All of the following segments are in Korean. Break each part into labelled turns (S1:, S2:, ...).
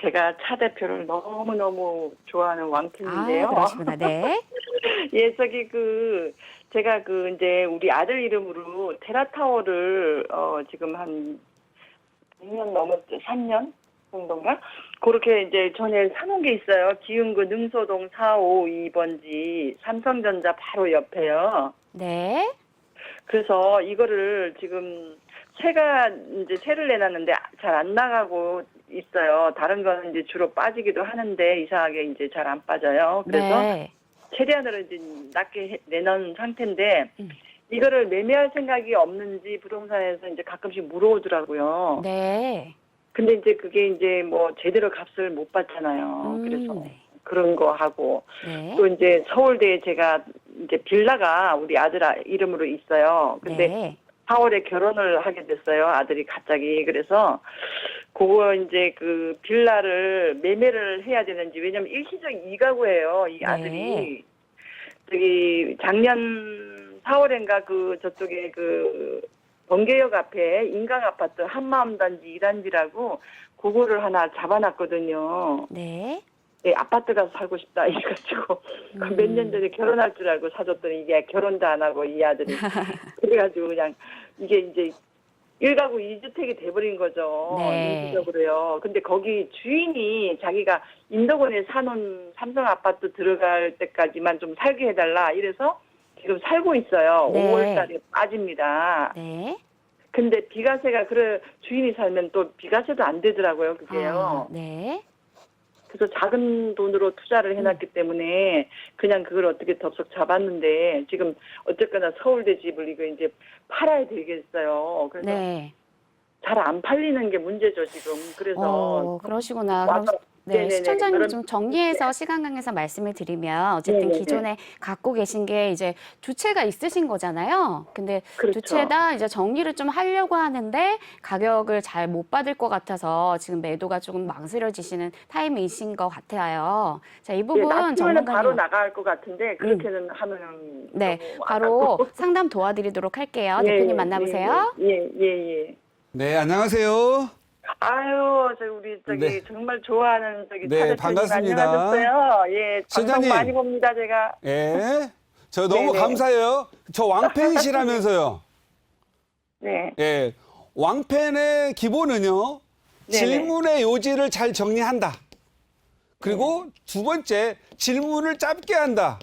S1: 제가 차 대표를 너무너무 좋아하는
S2: 아,
S1: 왕팬인데요.
S2: 그러시구나. 네.
S1: 예, 저기 그 제가 그 이제 우리 아들 이름으로 테라타워를 어 지금 한 2년 넘었죠. 3년 정도인가? 그렇게 이제 전에 사놓은 게 있어요. 기흥구 능소동 452번지 삼성전자 바로 옆에요.
S2: 네.
S1: 그래서 이거를 지금 새가 이제 새를 내놨는데 잘 안 나가고 있어요. 다른 거는 이제 주로 빠지기도 하는데 이상하게 이제 잘 안 빠져요. 그래서
S2: 네.
S1: 최대한으로 이제 낮게 해- 내놓은 상태인데
S2: 음.
S1: 이거를 매매할 생각이 없는지 부동산에서 이제 가끔씩 물어오더라고요.
S2: 네.
S1: 근데 이제 그게 이제 뭐 제대로 값을 못 받잖아요.
S2: 음,
S1: 그래서
S2: 네.
S1: 그런 거 하고
S2: 네.
S1: 또 이제 서울대에 제가 이제 빌라가 우리 아들 아- 이름으로 있어요. 근데
S2: 네.
S1: 4월에 결혼을 하게 됐어요. 아들이 갑자기. 그래서 그거 이제 그 빌라를 매매를 해야 되는지 왜냐면 일시적 이가구예요. 이
S2: 네.
S1: 아들이. 저기 작년 4월엔가 그 저쪽에 그 번개역 앞에 인강 아파트 한마음 단지 2단지라고 그거를 하나 잡아놨거든요.
S2: 네.
S1: 예, 아파트 가서 살고 싶다 이래가지고 그
S2: 음.
S1: 몇년 전에 결혼할 줄 알고 사줬더니 이게 결혼도 안 하고 이 아들이 그래가지고 그냥 이게 이제 일가구 이주택이 돼버린 거죠
S2: 네.
S1: 인지적으로요. 근데 거기 주인이 자기가 인덕원에 사놓은 삼성 아파트 들어갈 때까지만 좀 살게 해달라 이래서 지금 살고 있어요.
S2: 네.
S1: 5월달에 빠집니다.
S2: 네.
S1: 근데 비과세가 그래 주인이 살면 또 비과세도 안 되더라고요 그게요.
S2: 아, 네.
S1: 그래서 작은 돈으로 투자를 해놨기 때문에 그냥 그걸 어떻게 덥석 잡았는데 지금 어쨌거나 서울대 집을 이거 이제 팔아야 되겠어요. 그래서
S2: 네.
S1: 잘 안 팔리는 게 문제죠 지금. 그래서
S2: 어, 그러시구나. 그럼
S1: 와서
S2: 네,
S1: 네네네.
S2: 시청자님
S1: 그런-
S2: 좀 정리해서 시간 강에서 말씀을 드리면 어쨌든
S1: 네네네.
S2: 기존에 갖고 계신 게 이제 두 채가 있으신 거잖아요. 근데
S1: 그렇죠.
S2: 두채다 이제 정리를 좀 하려고 하는데 가격을 잘 못 받을 것 같아서 지금 매도가 조금 망설여지시는 타이밍이신 것 같아요. 자, 이
S1: 예,
S2: 부분 전문가님
S1: 바로 나갈 것 같은데 그렇게는 하면
S2: 네,
S1: 너무
S2: 바로
S1: 아깝고.
S2: 상담 도와드리도록 할게요.
S1: 예,
S2: 대표님
S1: 예,
S2: 만나보세요.
S1: 예, 예, 예.
S3: 네, 안녕하세요.
S1: 아유, 저 우리 저기
S3: 네.
S1: 정말 좋아하는 저기
S3: 네,
S1: 차 대표님
S3: 반갑습니다.
S1: 안녕하셨어요. 예, 방송
S3: 실장님.
S1: 많이 봅니다 제가.
S3: 예. 저 너무
S1: 네네.
S3: 감사해요. 저 왕팬이시라면서요.
S1: 네,
S3: 예. 왕팬의 기본은요.
S1: 네네.
S3: 질문의 요지를 잘 정리한다. 그리고 두 번째, 질문을 짧게 한다.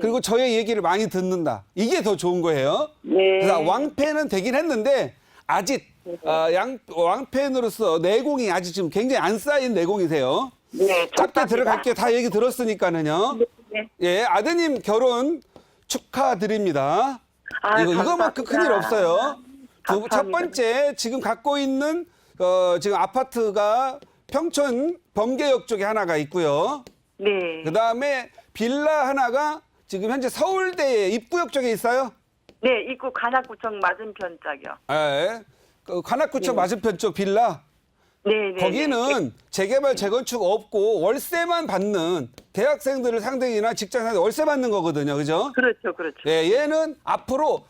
S3: 그리고 저의 얘기를 많이 듣는다. 이게 더 좋은 거예요.
S1: 네.
S3: 그래서 왕팬은 되긴 했는데 아직 아, 양 왕팬으로서 내공이 아직 지금 굉장히 안 쌓인 내공이세요.
S1: 네,
S3: 짧게. 들어갈게요. 다 얘기 들었으니까는요.
S1: 네.
S3: 예, 아드님 결혼 축하드립니다.
S1: 아,
S3: 이거 이거만큼. 큰일 없어요. 두, 첫. 번째 지금 갖고 있는 어, 지금 아파트가 평촌 범계역 쪽에 하나가 있고요.
S1: 네.
S3: 그 다음에 빌라 하나가 지금 현재 서울대 입구역 쪽에 있어요.
S1: 네, 입구 관악구청 맞은편 짝이요.
S3: 예. 그 관악구청 맞은편 쪽 빌라.
S1: 네, 네.
S3: 거기는 재개발 재건축 없고 월세만 받는 대학생들을 상대이나 직장 상대 월세 받는 거거든요. 그죠?
S1: 그렇죠, 그렇죠.
S3: 예, 얘는 앞으로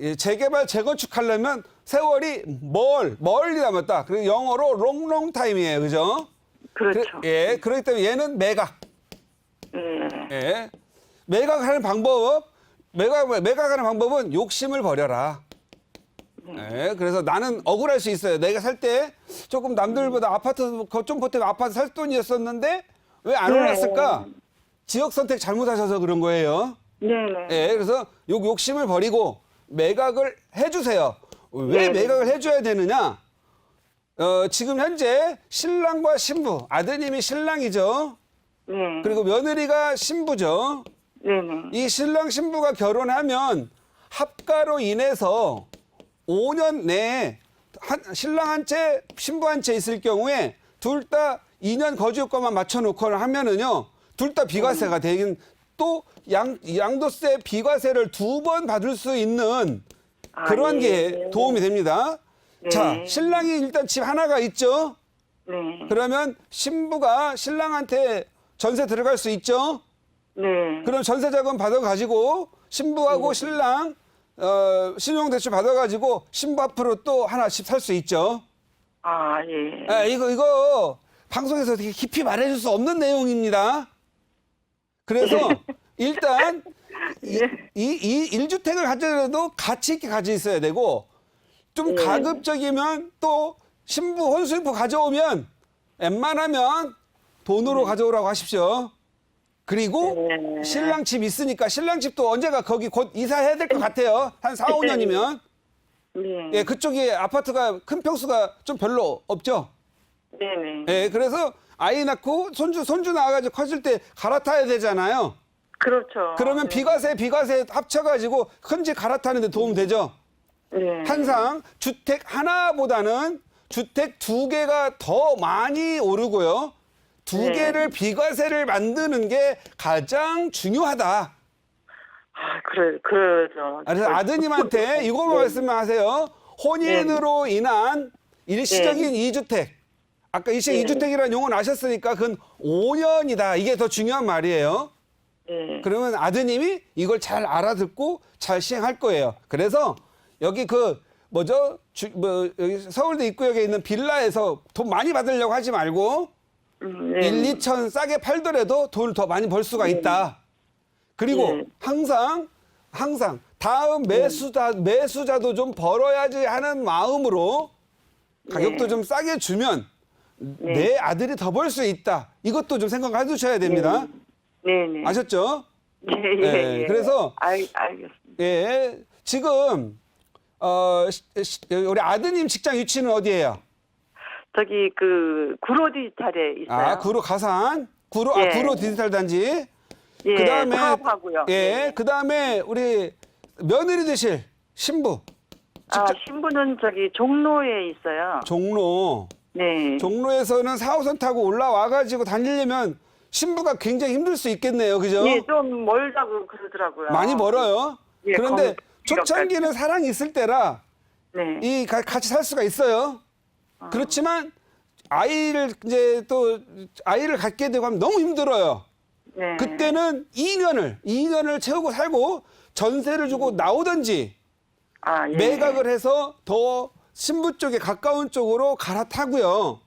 S3: 예, 재개발 재건축 하려면 세월이 멀 멀리 남았다. 그리고 영어로 롱롱 타임이에요. 그죠?
S1: 그렇죠.
S3: 그, 예, 그렇기 때문에 얘는 매각.
S1: 네.
S3: 예. 매각하는 방법, 매각 매각하는 방법은 욕심을 버려라. 예, 그래서 나는 억울할 수 있어요. 내가 살 때 조금 남들보다 아파트 좀 보태면 아파트 살 돈이었었는데 왜 안
S1: 네.
S3: 올랐을까? 지역 선택 잘못하셔서 그런 거예요.
S1: 네, 네.
S3: 예, 그래서 욕 욕심을 버리고 매각을 해주세요. 왜
S1: 네.
S3: 매각을 해줘야 되느냐? 어, 지금 현재 신랑과 신부, 아드님이 신랑이죠.
S1: 네.
S3: 그리고 며느리가 신부죠.
S1: 네, 네.
S3: 이 신랑 신부가 결혼하면 합가로 인해서 5년 내에 한, 신랑 한 채, 신부 한 채 있을 경우에 둘 다 2년 거주 요건만 맞춰놓고 하면은요, 둘 다 비과세가 되긴 또 양, 양도세 비과세를 두 번 받을 수 있는
S1: 아,
S3: 그런
S1: 예.
S3: 게 도움이 됩니다.
S1: 네.
S3: 자, 신랑이 일단 집 하나가 있죠?
S1: 네.
S3: 그러면 신부가 신랑한테 전세 들어갈 수 있죠?
S1: 네.
S3: 그럼 전세 자금 받아가지고 신부하고 신랑 어, 신용대출 받아가지고 신부 앞으로 또 하나씩 살 수 있죠.
S1: 아, 예.
S3: 예, 이거 이거 방송에서 되게 깊이 말해줄 수 없는 내용입니다. 그래서 일단 이, 이, 이 1주택을 가져도 가치 있게 가지고 있어야 되고 좀
S1: 네.
S3: 가급적이면 또 신부 혼수인프 가져오면 웬만하면 돈으로 가져오라고 하십시오. 그리고
S1: 네.
S3: 신랑 집 있으니까 신랑 집도 언제가 거기 곧 이사해야 될 것 같아요. 한 4, 5년이면.
S1: 네.
S3: 예, 그쪽이 아파트가 큰 평수가 좀 별로 없죠.
S1: 네네.
S3: 예, 그래서 아이 낳고 손주 손주 나와가지고 커질 때 갈아타야 되잖아요.
S1: 그렇죠.
S3: 그러면
S1: 네.
S3: 비과세 비과세 합쳐가지고 큰 집 갈아타는데 도움 되죠.
S1: 네.
S3: 항상 주택 하나보다는 주택 두 개가 더 많이 오르고요. 두
S1: 네.
S3: 개를 비과세를 만드는 게 가장 중요하다.
S1: 아, 그래, 그러죠.
S3: 그래서 아드님한테 이거 말씀하세요. 혼인으로 인한 일시적인 이주택 아까 일시적인
S1: 네.
S3: 이주택이라는 용어는 아셨으니까 그건 5년이다. 이게 더 중요한 말이에요.
S1: 네.
S3: 그러면 아드님이 이걸 잘 알아듣고 잘 시행할 거예요. 그래서 여기 그 뭐죠? 주, 뭐 여기 서울대 입구역에 있는 빌라에서 돈 많이 받으려고 하지 말고
S1: 음, 네.
S3: 1, 2천 싸게 팔더라도 돈을 더 많이 벌 수가 있다. 그리고
S1: 네.
S3: 항상 항상 다음 매수자 매수자도 좀 벌어야지 하는 마음으로 가격도
S1: 네.
S3: 좀 싸게 주면 내 아들이 더 벌 수 있다. 이것도 좀 생각해 두셔야 됩니다.
S1: 네 네.
S3: 아셨죠?
S1: 예, 예,
S3: 예,
S1: 예.
S3: 그래서-
S1: 알, 알겠습니다.
S3: 예. 지금 어 시- 시- 우리 아드님 직장 위치는 어디예요?
S1: 저기, 그, 구로 디지털에 있어요.
S3: 아, 구로 가산. 구로 아
S1: 예.
S3: 구로 디지털 단지.
S1: 예,
S3: 그다음에
S1: 사업하고요.
S3: 예, 그다음에 우리 며느리 되실 신부
S1: 아, 신부는 저기 종로에 있어요.
S3: 종로.
S1: 네.
S3: 종로에서는 4호선 타고 올라와 가지고 다니려면 신부가 굉장히 힘들 수 있겠네요. 그죠?
S1: 예, 좀 멀다고 그러더라고요.
S3: 많이 멀어요.
S1: 예,
S3: 그런데
S1: 거기
S3: 초창기는 사랑이 있을 때라
S1: 네.
S3: 이 가- 같이 살 수가 있어요. 그렇지만 아이를 이제 또 아이를 갖게 되고 하면 너무 힘들어요.
S1: 네.
S3: 그때는 2년을 2년을 채우고 살고 전세를 주고 나오든지
S1: 아, 예.
S3: 매각을 해서 더 신부 쪽에 가까운 쪽으로 갈아타고요.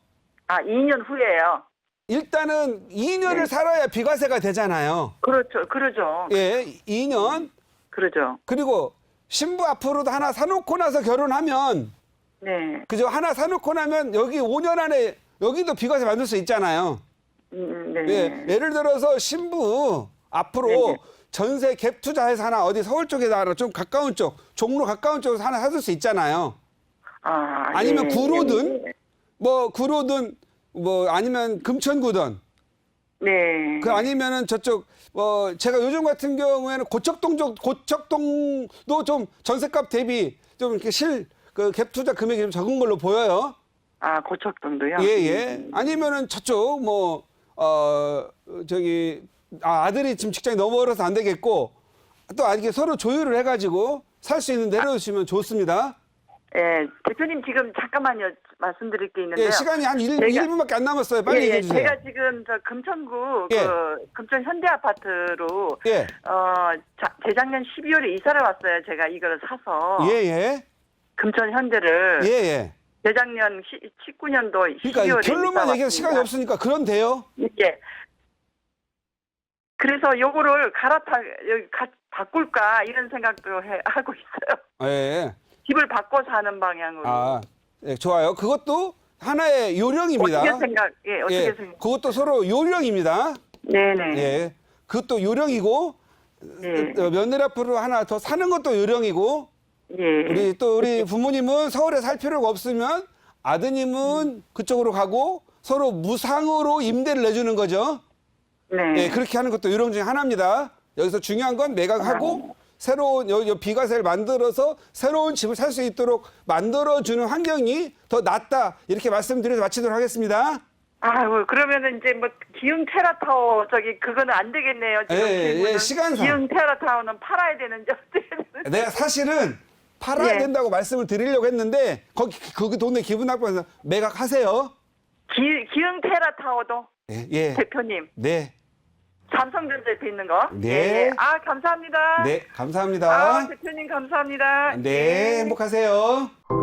S1: 아, 2년 후에요.
S3: 일단은 2년을
S1: 네.
S3: 살아야 비과세가 되잖아요.
S1: 그렇죠. 그러죠.
S3: 예, 2년.
S1: 그러죠.
S3: 그리고 신부 앞으로도 하나 사놓고 나서 결혼하면
S1: 네.
S3: 그죠? 하나 사놓고 나면 여기 5년 안에 여기도 비과세 만들 수 있잖아요.
S1: 음, 네.
S3: 예, 예를 들어서 신부 앞으로
S1: 네 네.
S3: 전세 갭 투자해서 하나 어디 서울 쪽에다 좀 가까운 쪽, 종로 가까운 쪽에서 하나 사줄 수 있잖아요.
S1: 아,
S3: 아니면
S1: 예,
S3: 구로든?
S1: 예,
S3: 뭐 구로든 뭐 아니면 금천구든
S1: 네.
S3: 그 아니면은 저쪽 뭐 제가 요즘 같은 경우에는 고척동 쪽 고척동도 좀 전세값 대비 좀 이렇게 실 그 갭 투자 금액이 좀 적은 걸로 보여요.
S1: 아, 고척동도요?
S3: 예, 예. 아니면은 저쪽 뭐, 어, 저기, 아, 아들이 지금 직장이 너무 어려서 안 되겠고, 또 아니 서로 조율을 해가지고 살 수 있는 내려주시면 좋습니다.
S1: 예, 대표님 지금 잠깐만요. 말씀드릴 게 있는데요.
S3: 예, 시간이 한 1,
S1: 제가-
S3: 분밖에안 남았어요. 빨리
S1: 예, 예,
S3: 얘기해 주세요.
S1: 제가 지금 저 금천구
S3: 예.
S1: 그 금천 현대 아파트로
S3: 예,
S1: 어 자, 재작년 12월에 이사를 왔어요. 제가 이거를 사서
S3: 예, 예.
S1: 금천 현대를
S3: 예, 예.
S1: 재작년 19년도
S3: 그러니까
S1: 12월에
S3: 결론만 얘기해서 시간이 없으니까 그런데요.
S1: 예. 그래서 요거를 갈아타 여기 가, 바꿀까 이런 생각도 해, 하고 있어요.
S3: 예, 예.
S1: 집을 바꿔 사는 방향으로.
S3: 아, 예, 좋아요. 그것도 하나의 요령입니다.
S1: 어떻게 생각? 예, 어떻게
S3: 예,
S1: 생각?
S3: 그것도 서로 요령입니다.
S1: 네네.
S3: 예. 그것도 요령이고,
S1: 예.
S3: 어, 며느리 앞으로 하나 더 사는 것도 요령이고,
S1: 예.
S3: 우리 또 우리 부모님은 서울에 살 필요가 없으면 아드님은 그쪽으로 가고 서로 무상으로 임대를 내주는 거죠.
S1: 네.
S3: 예, 그렇게 하는 것도 요령 중에 하나입니다. 여기서 중요한 건 매각하고 새로운 요, 요 비과세를 만들어서 새로운 집을 살 수 있도록 만들어주는 환경이 더 낫다. 이렇게 말씀드려서 마치도록 하겠습니다.
S1: 아유, 그러면은 이제 뭐 기흥 테라타워 저기 그거는 안 되겠네요. 지금
S3: 예, 예,
S1: 질문은.
S3: 시간상.
S1: 기흥 테라타워는 팔아야 되는지 어떻게 되는지.
S3: 내가 사실은 팔아야
S1: 예.
S3: 된다고 말씀을 드리려고 했는데 거기 거기 돈에 기분 나빠서 매각하세요.
S1: 기, 기흥 테라타워도
S3: 예, 예.
S1: 대표님
S3: 네.
S1: 삼성전자 옆에 있는 거.
S3: 네.
S1: 예. 아 감사합니다.
S3: 네, 감사합니다.
S1: 아 대표님 감사합니다.
S3: 네, 행복하세요.